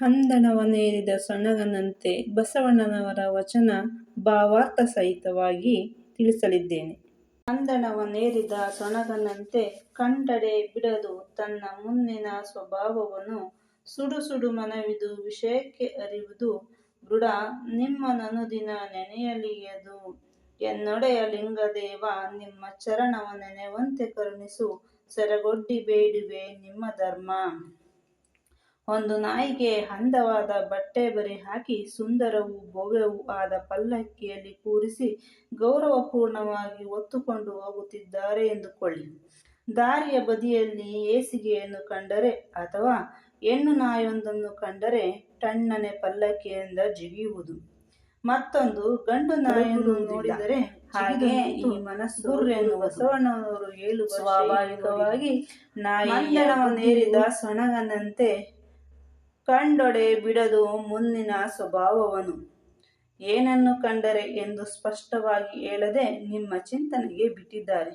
ಹಂದಣವನೇರಿದ ಸೊಣಗನಂತೆ ಬಸವಣ್ಣನವರ ವಚನ ಭಾವಾರ್ಥ ಸಹಿತವಾಗಿ ತಿಳಿಸಲಿದ್ದೇನೆ. ಹಂದಣವನೇರಿದ ಸೊಣಗನಂತೆ ಕಂಡಡೆ ಬಿಡದು ತನ್ನ ಮುನ್ನಿನ ಸ್ವಭಾವವನ್ನು ಸುಡು ಸುಡು ಮನವಿದು ವಿಷಯಕ್ಕೆ ಅರಿವುದು ದೃಢ ನಿಮ್ಮನನುದಿನ ನೆನೆಯಲಿಯದು, ಎನ್ನೊಡೆಯ ಲಿಂಗದೇವ ನಿಮ್ಮ ಚರಣವ ನೆನೆವಂತೆ ಕರುಣಿಸು, ಸೆರಗೊಡ್ಡಿ ಬೇಡುವೆ ನಿಮ್ಮ ಧರ್ಮ. ಒಂದು ನಾಯಿಗೆ ಅಂದವಾದ ಬಟ್ಟೆ ಬರೆ ಹಾಕಿ ಸುಂದರವೂ ಭವ್ಯವೂ ಆದ ಪಲ್ಲಕ್ಕಿಯಲ್ಲಿ ಕೂರಿಸಿ ಗೌರವಪೂರ್ಣವಾಗಿ ಹೊತ್ತುಕೊಂಡು ಹೋಗುತ್ತಿದ್ದಾರೆ ಎಂದುಕೊಳ್ಳಿ. ದಾರಿಯ ಬದಿಯಲ್ಲಿ ಏಸಿಗೆಯನ್ನು ಕಂಡರೆ ಅಥವಾ ಹೆಣ್ಣು ನಾಯಿಯೊಂದನ್ನು ಕಂಡರೆ ಟಣ್ಣನೆ ಪಲ್ಲಕ್ಕಿಯಿಂದ ಜಿಗಿಯುವುದು. ಮತ್ತೊಂದು ಗಂಡು ನಾಯಿಯನ್ನು ನೋಡಿದರೆ ಹಾಗೆ ಈ ಮನಸ್ಸು. ಬಸವಣ್ಣನವರು ಹೇಳುವ ಸ್ವಾಭಾವಿಕವಾಗಿ ನಾಯಿ ಸೊಣಗನಂತೆ ಕಂಡೊಡೆ ಬಿಡದು ಮುಂದಿನ ಸ್ವಭಾವವನು. ಏನನ್ನು ಕಂಡರೆ ಎಂದು ಸ್ಪಷ್ಟವಾಗಿ ಹೇಳದೆ ನಿಮ್ಮ ಚಿಂತನೆಗೆ ಬಿಟ್ಟಿದ್ದಾರೆ.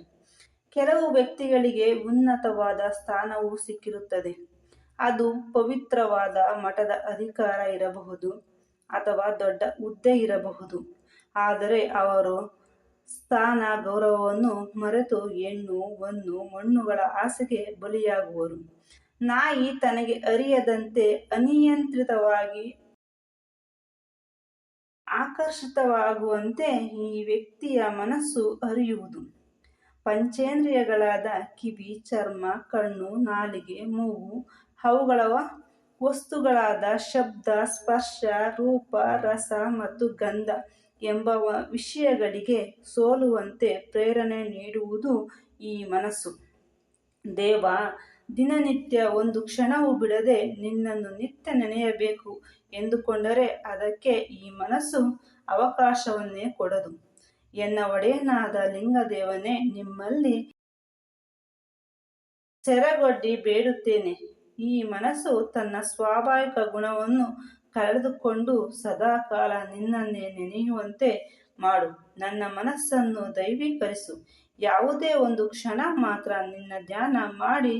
ಕೆಲವು ವ್ಯಕ್ತಿಗಳಿಗೆ ಉನ್ನತವಾದ ಸ್ಥಾನವು ಸಿಕ್ಕಿರುತ್ತದೆ. ಅದು ಪವಿತ್ರವಾದ ಮಠದ ಅಧಿಕಾರ ಇರಬಹುದು ಅಥವಾ ದೊಡ್ಡ ಹುದ್ದೆ ಇರಬಹುದು. ಆದರೆ ಅವರು ಸ್ಥಾನ ಗೌರವವನ್ನು ಮರೆತು ಹೆಣ್ಣು ಒಂದು ಮಣ್ಣುಗಳ ಆಸೆಗೆ ಬಲಿಯಾಗುವರು. ನಾಯಿ ತನಗೆ ಅರಿಯದಂತೆ ಅನಿಯಂತ್ರಿತವಾಗಿ ಆಕರ್ಷಿತವಾಗುವಂತೆ ಈ ವ್ಯಕ್ತಿಯ ಮನಸ್ಸು ಅರಿಯುವುದು ಪಂಚೇಂದ್ರಿಯಗಳಾದ ಕಿವಿ, ಚರ್ಮ, ಕಣ್ಣು, ನಾಲಿಗೆ, ಮೂಗು ಅವುಗಳ ವಸ್ತುಗಳಾದ ಶಬ್ದ, ಸ್ಪರ್ಶ, ರೂಪ, ರಸ ಮತ್ತು ಗಂಧ ಎಂಬ ವಿಷಯಗಳಿಗೆ ಸೋಲುವಂತೆ ಪ್ರೇರಣೆ ನೀಡುವುದು ಈ ಮನಸ್ಸು. ದೇವ ದಿನನಿತ್ಯ ಒಂದು ಕ್ಷಣವೂ ಬಿಡದೆ ನಿನ್ನನ್ನು ನಿತ್ಯ ನೆನೆಯಬೇಕು ಎಂದುಕೊಂಡರೆ ಅದಕ್ಕೆ ಈ ಮನಸ್ಸು ಅವಕಾಶವನ್ನೇ ಕೊಡದು. ಎನ್ನ ಒಡೆಯನಾದ ಲಿಂಗದೇವನೇ, ನಿಮ್ಮಲ್ಲಿ ಸೆರಗೊಡ್ಡಿ ಬೇಡುತ್ತೇನೆ ಈ ಮನಸ್ಸು ತನ್ನ ಸ್ವಾಭಾವಿಕ ಗುಣವನ್ನು ಕಳೆದುಕೊಂಡು ಸದಾಕಾಲ ನಿನ್ನನ್ನೇ ನೆನೆಯುವಂತೆ ಮಾಡು. ನನ್ನ ಮನಸ್ಸನ್ನು ದೈವೀಕರಿಸು. ಯಾವುದೇ ಒಂದು ಕ್ಷಣ ಮಾತ್ರ ನಿನ್ನ ಧ್ಯಾನ ಮಾಡಿ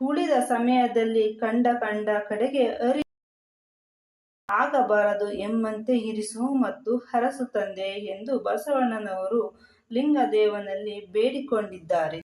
ಉಳಿದ ಸಮಯದಲ್ಲಿ ಕಂಡ ಕಂಡ ಕಡೆಗೆ ಅರಿ ಆಗಬಾರದು ಎಂಬಂತೆ ಇರಿಸು ಮತ್ತು ಹರಸು ತಂದೆ ಎಂದು ಬಸವಣ್ಣನವರು ಲಿಂಗದೇವನಲ್ಲಿ ಬೇಡಿಕೊಂಡಿದ್ದಾರೆ.